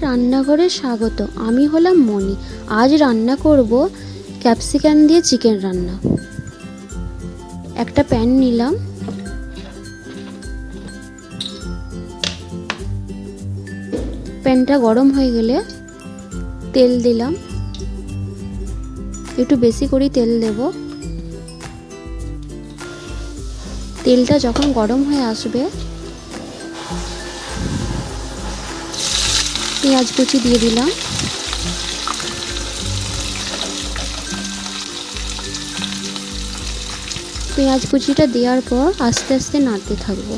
রান্নাঘরে স্বাগত। আমি হলাম মনি আজ রান্না করব ক্যাপসিকাম দিয়ে চিকেন রান্না। একটা প্যান নিলাম। প্যানটা গরম হয়ে গেলে তেল দিলাম। একটু বেশি করেই তেল দেব। তেলটা যখন গরম হয়ে আসবে পেঁয়াজ কুচি দিয়ে দিলাম। পেঁয়াজ কুচিটা দেওয়ার পর আস্তে আস্তে নাড়তে থাকব।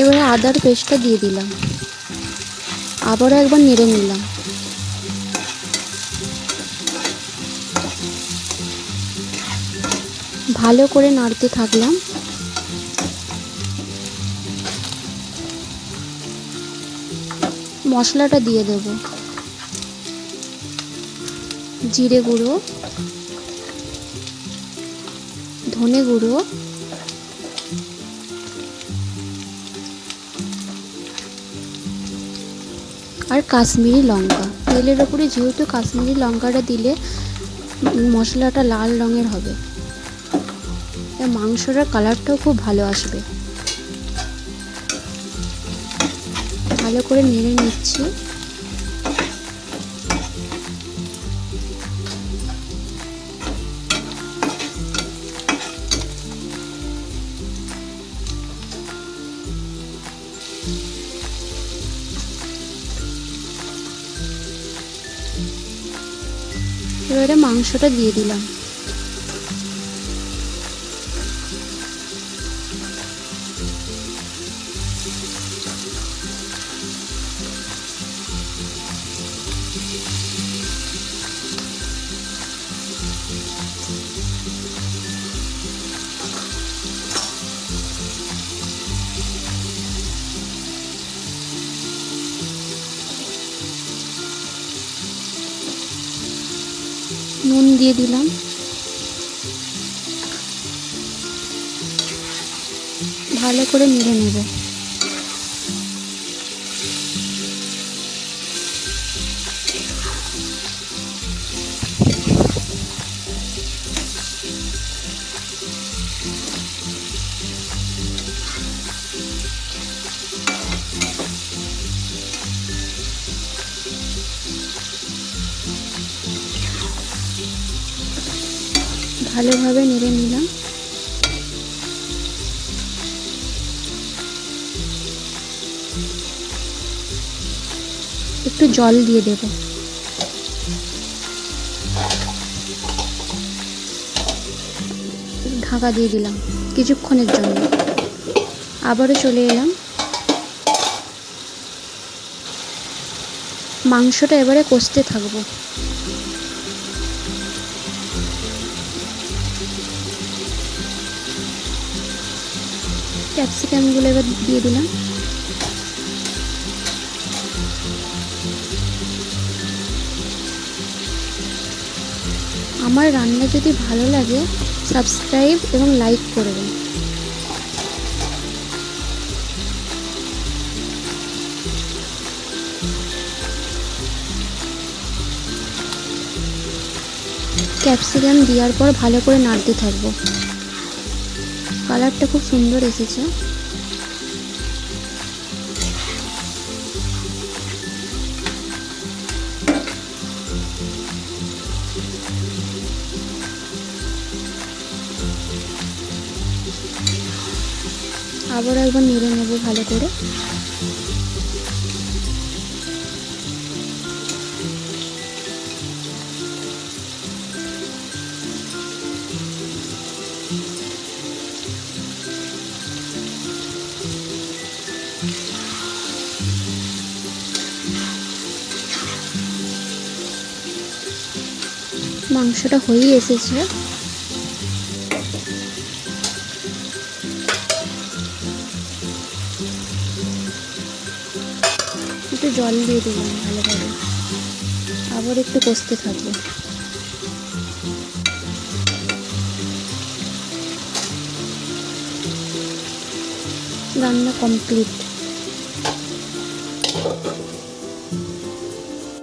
এবারে আদার পেস্টটা দিয়ে দিলাম। আবারও একবার নেড়ে নিলাম। ভালো করে নাড়তে থাকলাম। মশলাটা দিয়ে দেব। জিরে গুঁড়ো, ধনে গুঁড়ো আর কাশ্মীরি লঙ্কা। তেলের ওপরে যেহেতু কাশ্মীরি লঙ্কাটা দিলে মশলাটা লাল রঙের হবে। মাংসটার কালারটাও খুব ভালো আসবে। ভালো করে নেড়ে নিচ্ছি। এবারে মাংসটা দিয়ে দিলাম। নুন দিয়ে দিলাম। ভালো করে নেড়ে নেব। ভালোভাবে নেড়ে নিলাম। একটু জল দিয়ে দেব। ঢাকা দিয়ে দিলাম কিছুক্ষণের জন্য। আবারও চলে এলাম। মাংসটা এবারে কষতে থাকব। ক্যাপসিকামগুলো এবার দিয়ে দিলাম। আমার রান্না যদি ভালো লাগে সাবস্ক্রাইব এবং লাইক করবেন ক্যাপসিকাম দেওয়ার পর ভালো করে নাড়তে থাকব। কালারটা খুব সুন্দর এসেছে। আবার একবার নেড়ে নেব ভালো করে। মাংসটা হয়েই এসেছে। একটু জল দিয়ে দিলাম ভালোভাবে। আবার একটু কষতে থাকব। রান্না কমপ্লিট